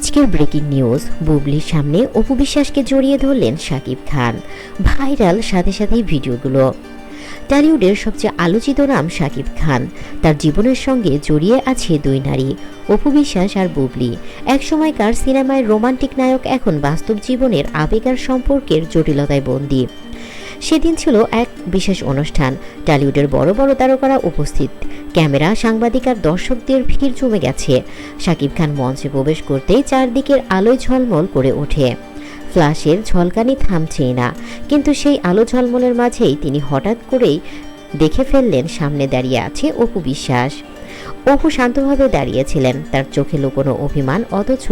আজকের breaking news, বুবলির সামনে অপু বিশ্বাসকে জড়িয়ে ধরলেন শাকিব খান। ভাইরাল সাথে সাথেই ভিডিওগুলো। টলিউডের সবচেয়ে আলোচিত নাম শাকিব খান। তার জীবনের সঙ্গে জড়িয়ে আছে দুই নারী, অপু বিশ্বাস আর বুবলি। একসময়কার সিনেমায় রোমান্টিক নায়ক, এখন বাস্তব জীবনের আবেগার সম্পর্কের জটিলতায় বন্দী। সেদিন ছিল এক বিশেষ অনুষ্ঠান। টলিউডের বড় বড় তারকারা উপস্থিত। ক্যামেরা, সাংবাদিক আর দর্শকদের ভিড় জমে গেছে। শাকিব খান মঞ্চে প্রবেশ করতেই চারদিকের আলোয় ঝলমল করে ওঠে। ফ্ল্যাশের ঝলকানি থামছেই না, কিন্তু সেই আলো ঝলমলের মাঝেই তিনি হঠাৎ করেই দেখে ফেললেন, সামনে দাঁড়িয়ে আছে অপু বিশ্বাস। অপু শান্তভাবে দাঁড়িয়েছিলেন, তার চোখে লুকোনো অভিমান, অথচ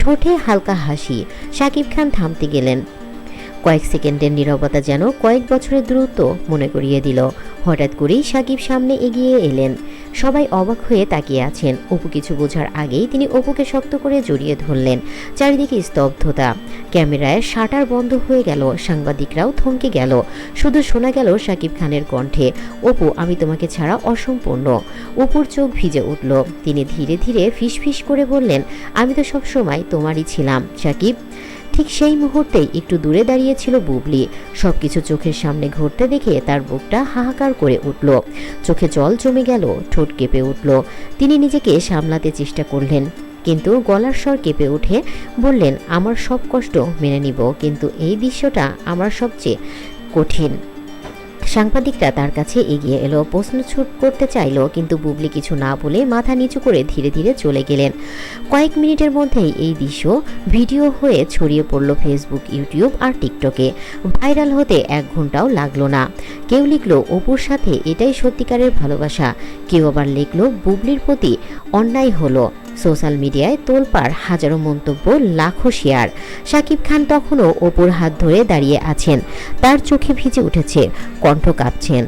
ঠোঁটে হালকা হাসি। শাকিব খান থামতে গেলেন। কয়েক সেকেন্ডের নীরবতা যেন কয়েক বছরের দ্রুত মনে করিয়ে দিল। হঠাৎ করেই সাকিব সামনে এগিয়ে এলেন। সবাই অবাক হয়ে তাকিয়ে আছেন। অপু কিছু বোঝার আগেই তিনি অপুকে শক্ত করে জড়িয়ে ধরলেন। চারিদিকে স্তব্ধতা। ক্যামেরায় শাটার বন্ধ হয়ে গেল। সাংবাদিকরাও থমকে গেল। শুধু শোনা গেল সাকিব খানের কণ্ঠে, অপু, আমি তোমাকে ছাড়া অসম্পূর্ণ। অপুর চোখ ভিজে উঠল। তিনি ধীরে ধীরে ফিসফিস করে বললেন, আমি তো সবসময় তোমারই ছিলাম। সাকিব ঠিক সেই মুহূর্তেই একটু দূরে দাঁড়িয়েছিল বুবলি। সবকিছু চোখের সামনে ঘটতে দেখে তার বুকটা হাহাকার করে উঠল। চোখে জল জমে গেল, ঠোঁট কেঁপে উঠল। তিনি নিজেকে সামলাতে চেষ্টা করলেন, কিন্তু গলার স্বর কেঁপে উঠে বললেন, আমার সব কষ্ট মেনে নিব, কিন্তু এই দৃশ্যটা আমার সবচেয়ে কঠিন। সাংবাদিকরা তার কাছে এগিয়ে এলো প্রশ্ন ছুট করতে চাইলো, কিন্তু বুবলি কিছু না বলে মাথা নিচু করে ধীরে ধীরে চলে গেলেন। কয়েক মিনিটের মধ্যেই এই দৃশ্য ভিডিও হয়ে ছড়িয়ে পড়ল ফেসবুক, ইউটিউব আর টিকটকে। ভাইরাল হতে এক ঘন্টাও লাগল না। কেউ লিখলো, অপুর সাথে এটাই সত্যিকারের ভালোবাসা। কেউ আবার লিখলো, বুবলির প্রতি অন্যায় হলো। সোশ্যাল মিডিয়ায় তোলপাড় হাজারো মন্তব্য, লাখো শেয়ার। শাকিব খান তখনও অপুর হাত ধরে দাঁড়িয়ে আছেন। তার চোখে ভিজে উঠেছে, কণ্ঠ কাঁপছেন।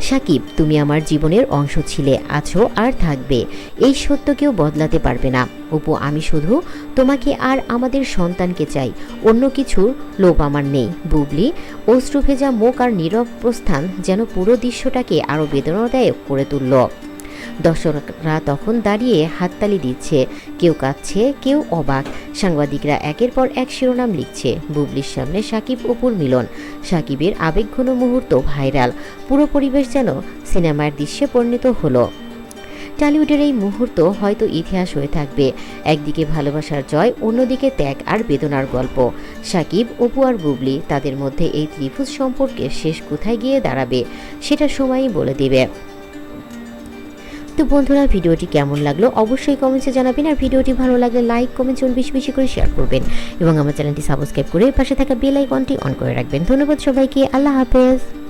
সাকিব, তুমি আমার জীবনের অংশ ছিলে, আছো আর থাকবে। এই সত্য কেউ বদলাতে পারবে না। অপু, আমি শুধু তোমাকে আর আমাদের সন্তানকে চাই। অন্য কিছুর লোভ আমার নেই, বুবলি। অশ্রু ভেজা মুখ আর নীরব প্রস্থান যেন পুরো দৃশ্যটাকে আরও বেদনাদায়ক করে তুলল। দর্শকরা তখন দাঁড়িয়ে হাততালি দিচ্ছে। কেউ কাঁদছে, কেউ অবাক। সাংবাদিকরা একের পর এক শিরোনাম লিখছে। বুবলির সামনে সাকিব অপুর মিলন। সাকিবের আবেগঘন মুহূর্ত ভাইরাল। পুরো পরিবেশ যেন সিনেমার দৃশ্যে পরিণত হলো। টলিউডের এই মুহূর্ত হয়তো ইতিহাস হয়ে থাকবে। একদিকে ভালোবাসার জয়, অন্যদিকে ত্যাগ আর বেদনার গল্প। সাকিব, অপু আর বুবলি তাদের মধ্যে এই ত্রিভুজ সম্পর্কে শেষ কোথায় গিয়ে দাঁড়াবে, সেটা সময়ই বলে দেবে। তো বন্ধুরা, ভিডিওটি কেমন লাগল অবশ্যই কমেন্টসে জানাবেন আর ভিডিওটি ভালো লাগলে লাইক কমেন্ট চল বেশি বেশি করে শেয়ার করবেন। এবং আমার চ্যানেলটি সাবস্ক্রাইব করে পাশে থাকা বেল আইকনটি অন করে রাখবেন। ধন্যবাদ সবাইকে, আল্লাহ হাফেজ।